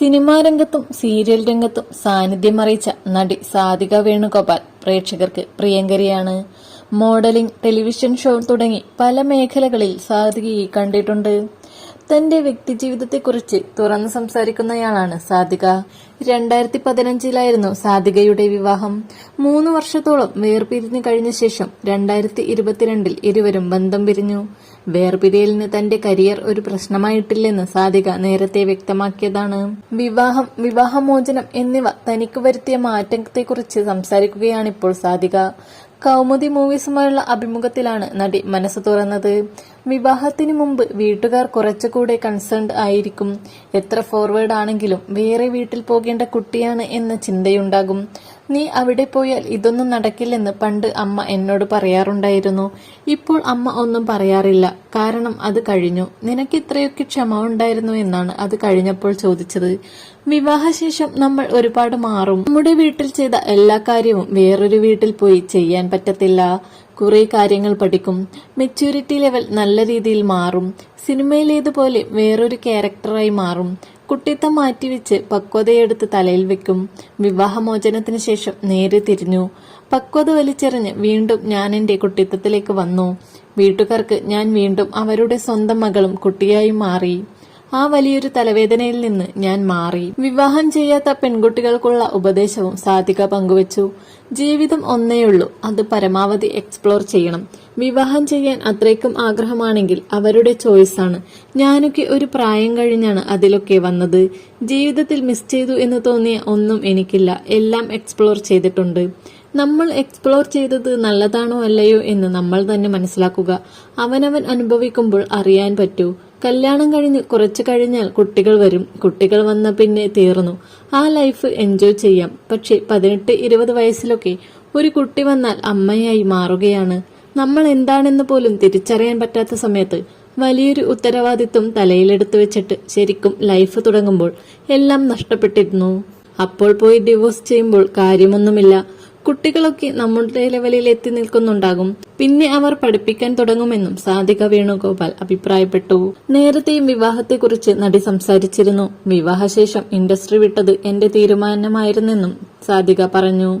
Cinema രംഗത്തും serial രംഗത്തും സാന്നിധ്യം അറിയിച്ച നടി സാധിക വേണുഗോപാൽ പ്രേക്ഷകർക്ക് പ്രിയങ്കരിയാണ്. മോഡലിംഗ് ടെലിവിഷൻ ഷോ തുടങ്ങി പല മേഖലകളിൽ സാധികയെ കണ്ടിട്ടുണ്ട്. തന്റെ വ്യക്തിജീവിതത്തെക്കുറിച്ച് തുറന്നു സംസാരിക്കുന്നയാളാണ് സാധിക. രണ്ടായിരത്തി പതിനഞ്ചിലായിരുന്നു സാധികയുടെ വിവാഹം. മൂന്ന് വർഷത്തോളം വേർപിരിഞ്ഞു കഴിഞ്ഞ ശേഷം രണ്ടായിരത്തി ഇരുപത്തിരണ്ടിൽ ഇരുവരും ബന്ധം പിരിഞ്ഞു. വേർപിരിയലിന് തന്റെ കരിയർ ഒരു പ്രശ്നമായിട്ടില്ലെന്ന് സാധിക നേരത്തെ വ്യക്തമാക്കിയതാണ്. വിവാഹം വിവാഹമോചനം എന്നിവ തനിക്ക് വരുത്തിയ മാറ്റത്തെക്കുറിച്ച് സംസാരിക്കുകയാണിപ്പോൾ സാധിക. കൗമുദി മൂവീസുമായുള്ള അഭിമുഖത്തിലാണ് നടി മനസ്സ് തുറന്നത്. വിവാഹത്തിന് മുമ്പ് വീട്ടുകാർ കുറച്ചുകൂടെ കൺസേൺഡ് ആയിരിക്കും. എത്ര ഫോർവേഡ് ആണെങ്കിലും വേറെ വീട്ടിൽ പോകേണ്ട കുട്ടിയാണ് എന്ന ചിന്തയുണ്ടാകും. നീ അവിടെ പോയാൽ ഇതൊന്നും നടക്കില്ലെന്ന് പണ്ട് അമ്മ എന്നോട് പറയാറുണ്ടായിരുന്നു. ഇപ്പോൾ അമ്മ ഒന്നും പറയാറില്ല. കാരണം അത് കഴിഞ്ഞു. നിനക്ക് ഇത്രയൊക്കെ ക്ഷമ ഉണ്ടായിരുന്നു എന്നാണ് അത് കഴിഞ്ഞപ്പോൾ ചോദിച്ചത്. വിവാഹശേഷം നമ്മൾ ഒരുപാട് മാറും. നമ്മുടെ വീട്ടിൽ ചെയ്ത എല്ലാ കാര്യവും വേറൊരു വീട്ടിൽ പോയി ചെയ്യാൻ പറ്റത്തില്ല. കുറെ കാര്യങ്ങൾ പഠിക്കും. മെച്യൂരിറ്റി ലെവൽ നല്ല രീതിയിൽ മാറും. സിനിമയിലേതുപോലെ വേറൊരു ക്യാരക്ടറായി മാറും. കുട്ടിത്തം മാറ്റിവെച്ച് പക്വതയെടുത്ത് തലയിൽ വെക്കും. വിവാഹമോചനത്തിന് ശേഷം നേരെ തിരിഞ്ഞു. പക്വത വലിച്ചെറിഞ്ഞ് വീണ്ടും ഞാൻ എന്റെ കുട്ടിത്തത്തിലേക്ക് വന്നു. വീട്ടുകാർക്ക് ഞാൻ വീണ്ടും അവരുടെ സ്വന്തം മകളും കുട്ടിയായി മാറി. ആ വലിയൊരു തലവേദനയിൽ നിന്ന് ഞാൻ മാറി. വിവാഹം ചെയ്യാത്ത പെൺകുട്ടികൾക്കുള്ള ഉപദേശവും സാധിക പങ്കുവച്ചു. ജീവിതം ഒന്നേയുള്ളൂ. അത് പരമാവധി എക്സ്പ്ലോർ ചെയ്യണം. വിവാഹം ചെയ്യാൻ അത്രയ്ക്കും ആഗ്രഹമാണെങ്കിൽ അവരുടെ ചോയ്സാണ് ഞാനൊക്കെ ഒരു പ്രായം കഴിഞ്ഞാണ് അതിലൊക്കെ വന്നത്. ജീവിതത്തിൽ മിസ് ചെയ്തു എന്ന് തോന്നിയ ഒന്നും എനിക്കില്ല. എല്ലാം എക്സ്പ്ലോർ ചെയ്തിട്ടുണ്ട്. നമ്മൾ എക്സ്പ്ലോർ ചെയ്തത് നല്ലതാണോ അല്ലയോ എന്ന് നമ്മൾ തന്നെ മനസ്സിലാക്കുക. അവനവൻ അനുഭവിക്കുമ്പോൾ അറിയാൻ പറ്റൂ. കല്യാണം കഴിഞ്ഞ് കുറച്ചു കഴിഞ്ഞാൽ കുട്ടികൾ വരും. കുട്ടികൾ വന്ന പിന്നെ തീർന്നു. ആ ലൈഫ് എൻജോയ് ചെയ്യാം. പക്ഷെ പതിനെട്ട് ഇരുപത് വയസ്സിലൊക്കെ ഒരു കുട്ടി വന്നാൽ അമ്മയായി മാറുകയാണ്. നമ്മൾ എന്താണെന്ന് പോലും തിരിച്ചറിയാൻ പറ്റാത്ത സമയത്ത് വലിയൊരു ഉത്തരവാദിത്വം തലയിലെടുത്തു വെച്ചിട്ട് ശരിക്കും ലൈഫ് തുടങ്ങുമ്പോൾ എല്ലാം നഷ്ടപ്പെട്ടിരുന്നു. അപ്പോൾ പോയി ഡിവോഴ്സ് ചെയ്യുമ്പോൾ കാര്യമൊന്നുമില്ല. കുട്ടികളൊക്കെ നമ്മുടെ ലെവലിൽ എത്തി നിൽക്കുന്നുണ്ടാകും. പിന്നെ അവർ പഠിപ്പിക്കാൻ തുടങ്ങുമെന്നും സാധിക വേണുഗോപാൽ അഭിപ്രായപ്പെട്ടു. നേരത്തെയും വിവാഹത്തെക്കുറിച്ച് നടി സംസാരിച്ചിരുന്നു. വിവാഹശേഷം ഇൻഡസ്ട്രി വിട്ടത് എന്റെ തീരുമാനമായിരുന്നെന്നും സാധിക പറഞ്ഞു.